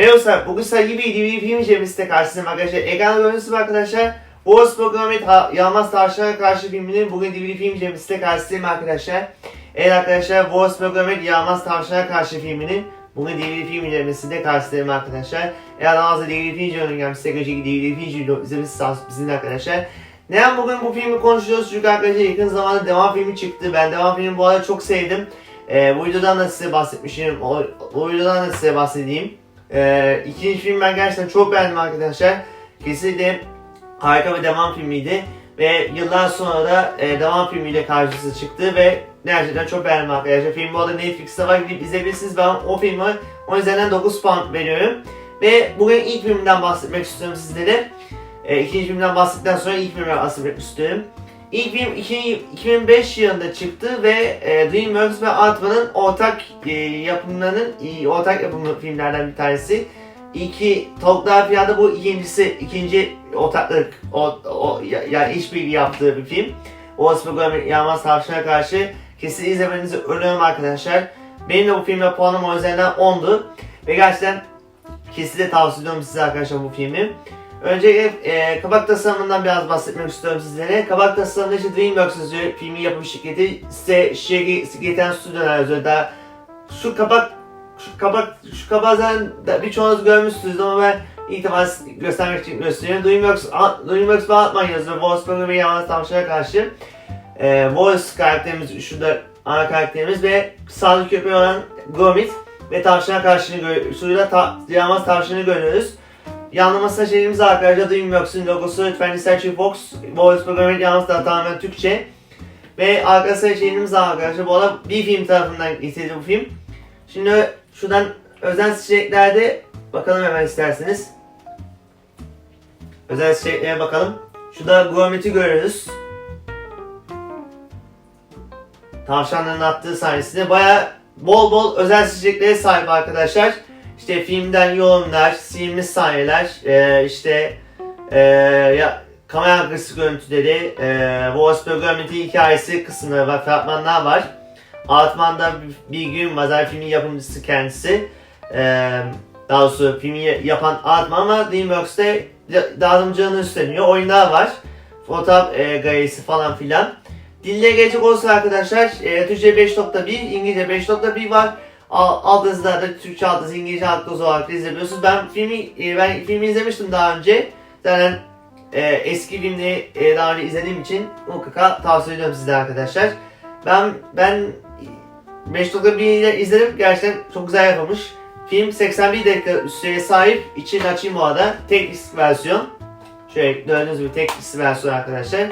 Merhaba bugün sayı bir DVD film incelemesinde karşınızdayım arkadaşlar. Ekranda gibi arkadaşlar, Programı Ta Yalmaz Tavşan'a karşı filminin bugün DVD film incelemesinde karşınızdayım arkadaşlar. Evet arkadaşlar, Boğaz Programı Yalmaz Tavşan'a karşı filminin bugün DVD film incelemesinde karşınızdayım arkadaşlar. Eğer daha fazla DVD film incelemesi gelmişse görecek DVD film incelemesi sağ olsun bizimle arkadaşlar. Neden bugün bu filmi konuşuyoruz? Çünkü arkadaşlar yakın zamanda devam filmi çıktı. Ben devam filmi bu arada çok sevdim. Ee, bu videodan da size bahsetmişim. O, bu videodan da size bahsedeyim. Ee, ikinci film ben gerçekten çok beğendim arkadaşlar. Kesinlikle harika bir devam filmiydi. Ve yıllar sonra da e, devam filmiyle karşımıza çıktı ve gerçekten çok beğendim arkadaşlar. Film bu arada Netflix'te var gidip izleyebilirsiniz. Ben o filmi 10 üzerinden 9 puan veriyorum. Ve bugün ilk filmden bahsetmek istiyorum sizlere. E, ikinci filmden bahsettikten sonra ilk filmden bahsetmek istiyorum. İlk film 2000 2005 yılında çıktı ve e, DreamWorks ve Altman'ın ortak e, yapımlarının e, ortak yapımı filmlerden bir tanesi. İki Tavuklar Fiyatı bu ikincisi, ikinci ortaklık, o, o, ya- yani işbirliği yaptığı bir film. Oğuz Programı Yalmaz Tavşan'a karşı kesin izlemenizi öneriyorum arkadaşlar. Benim de bu filme puanım o üzerinden 10'du. Ve gerçekten kesinlikle tavsiye ediyorum size arkadaşlar bu filmi. Öncelikle e, kabak tasarımından biraz bahsetmek istiyorum sizlere. Kabak tasarımında işte DreamWorks yazıyor, filmin yapım şirketi. Size şey geten stüdyolar yazıyor. Daha şu kabak şu kabak şu kabağı zaten birçoğunuz görmüşsünüz ama ben ilk defa göstermek için gösteriyorum. DreamWorks, DreamWorks ve Altman yazıyor. Wolfsburg ve Yalnız Tavşan'a karşı. E, Wolf karakterimiz şurada ana karakterimiz ve sağlık köpeği olan Gromit ve tavşana karşını. Şurada ta, Yalnız Tavşan'ı görüyoruz. Yanlamasına şeyimiz arkadaşlar DreamWorks'ın logosu 20th Century Fox Voice programı yalnız da tamamen Türkçe. Ve arkasına var arkadaşlar. Bu arada bir film tarafından getirdi bu film. Şimdi şuradan özel seçeneklerde bakalım hemen isterseniz. Özel seçeneklere bakalım. Şurada Gourmet'i görüyoruz. Tavşanların attığı sahnesinde baya bol bol özel seçeneklere sahip arkadaşlar. İşte filmden yorumlar, silinmiş sahneler, e, işte e, ya kamera arkası görüntüleri, e, Voice Programming'in hikayesi kısımları var, fragmanlar var. Altman'da bir, gün zaten filmin yapımcısı kendisi. E, daha doğrusu filmi yapan Altman ama DreamWorks'te dağıtımcılığını üstleniyor. Oyunlar var. Fotoğraf e, galerisi falan filan. Dille gelecek olursa arkadaşlar e, Türkçe 5.1, İngilizce 5.1 var. Al- Alt yazılarda Türkçe alt yazı, İngilizce alt yazı olarak da. Ben filmi e, ben filmi izlemiştim daha önce. Zaten e, eski filmleri e, daha önce izlediğim için mutlaka tavsiye ediyorum size arkadaşlar. Ben ben 5.1 ile izledim. Gerçekten çok güzel yapılmış. Film 81 dakika süreye sahip. İçini açayım bu arada. Tek disk versiyon. Şöyle gördüğünüz gibi tek disk versiyon arkadaşlar.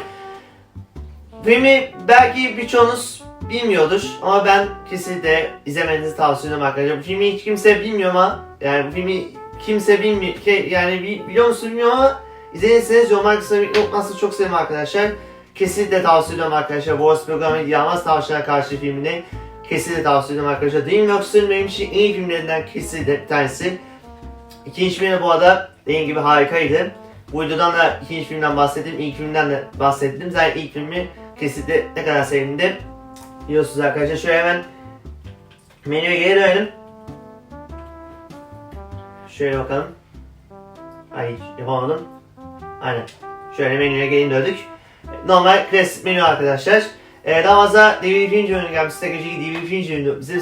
Filmi belki birçoğunuz bilmiyordur ama ben kesinlikle izlemenizi tavsiye ederim arkadaşlar. Bu filmi hiç kimse bilmiyor ama yani bu filmi kimse bilmiyor yani bi- biliyor musun bilmiyorum ama izlediyseniz yorumlar kısmına bir unutmazsanız çok sevinirim arkadaşlar. Kesinlikle tavsiye ediyorum arkadaşlar. Voice programı Yalmaz Tavşan'a karşı filmini kesinlikle tavsiye ediyorum arkadaşlar. DreamWorks'ın benim için iyi filmlerinden kesinlikle bir tanesi. İkinci filmi bu arada dediğim gibi harikaydı. Bu videodan da ikinci filmden bahsettim, ilk filmden de bahsettim. Zaten ilk filmi kesinlikle ne kadar sevdim. Biliyorsunuz arkadaşlar şöyle hemen menüye geri dönelim. Şöyle bakalım. Ay yapamadım. Aynen. Şöyle menüye geri döndük. Normal klasik menü arkadaşlar. Ee, daha fazla DVD film ürünü gelmişse gece DVD film ürünü bizi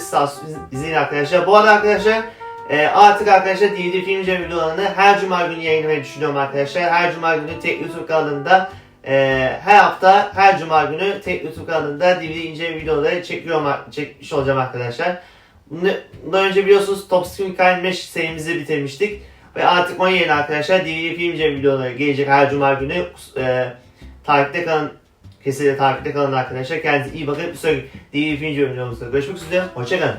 izleyin arkadaşlar. Bu arada arkadaşlar e, artık arkadaşlar DVD ürünü videolarını her cuma günü yayınlamayı düşünüyorum arkadaşlar. Her cuma günü tek YouTube kanalında ee, her hafta her cuma günü tek YouTube kanalında DVD inceleme videoları çekiyorum, çekmiş olacağım arkadaşlar. Bundan önce biliyorsunuz Top Spin Kind 5 serimizi bitirmiştik. Ve artık onun yerine arkadaşlar DVD film inceleme videoları gelecek her cuma günü. Ee, takipte kalın. Kesinlikle takipte kalın arkadaşlar. Kendinize iyi bakın. Bir sonraki DVD film inceleme videomuzda görüşmek üzere. Hoşçakalın.